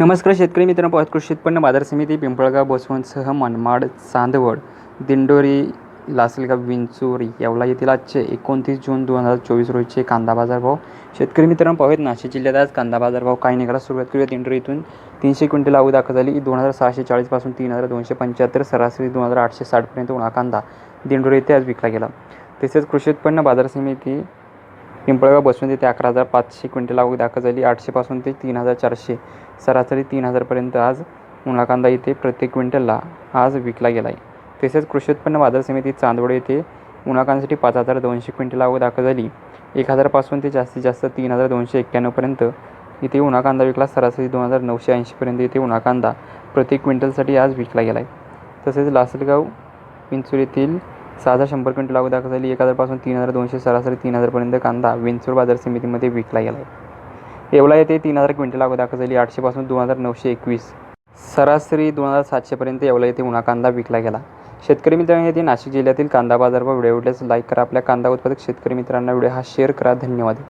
नमस्कार शेतकरी मित्रांनो पाहत कृषी उत्पन्न बाजार समिती पिंपळगाव बसवंतसह मनमाड चांदवड दिंडोरी लासलगाव विंचोरी येवला येथील आजचे एकोणतीस जून दोन हजार चोवीस रोजचे कांदा बाजार भाव शेतकरी मित्रांनो पाहूयात नाशिक जिल्ह्यात आज कांदा बाजार भाव काही निघाला. सुरुवात करूया दिंडोरी इथून. तीनशे क्विंटल आवक दाखल झाली. दोन हजार सहाशे चाळीसपासून तीन हजार दोनशे पंच्याहत्तर सरासरी दोन हजार आठशे साठपर्यंत उन्हा कांदा दिंडोरी येथे आज विकला गेला. तसेच कृषी उत्पन्न बाजार समिती पिंपळगाव बसवंत येथे अकरा हजार पाचशे क्विंटल आवक दाखल झाली. आठशेपासून ते तीन हजार चारशे. सरासरी तीन हजारपर्यंत आज मुळा कांदा इथे प्रत्येक क्विंटलला आज विकला गेला आहे तसेच कृषी उत्पन्न बाजार समिती चांदवड येथे मुळा कांद्यासाठी पाच हजार दोनशे क्विंटल आवक दाखल झाली. एक हजारपासून ते जास्तीत जास्त तीन हजार दोनशे एक्क्याण्णवपर्यंत इथे उन्हा कांदा विकला. सरासरी दोन हजार नऊशे ऐंशीपर्यंत इथे उन्हा कांदा प्रत्येक क्विंटलसाठी आज विकला गेला आहे तसेच लासलगाव पिंचूर येथील सहा हजार शंभर क्विंटल लागू दाखल झाली एक हजारपासून तीन हजार दोनशे सरासरी तीन हजारपर्यंत कांदा विंचूर बाजार समितीमध्ये विकला गेला आहे येवला येथे तीन हजार क्विंटल लागू दाखल झाली आठशेपासून दोन हजार नऊशे एकवीस. सरासरी दोन हजार सातशेपर्यंत येवला येथे उन्हा कांदा विकला गेला. शेतकरी मित्रांनो येथे नाशिक जिल्ह्यातील कांदा बाजारवर व्हिडिओ आवडल्यास लाईक करा. आपल्या कांदा उत्पादक शेतकरी मित्रांना व्हिडिओ हा शेअर करा. धन्यवाद.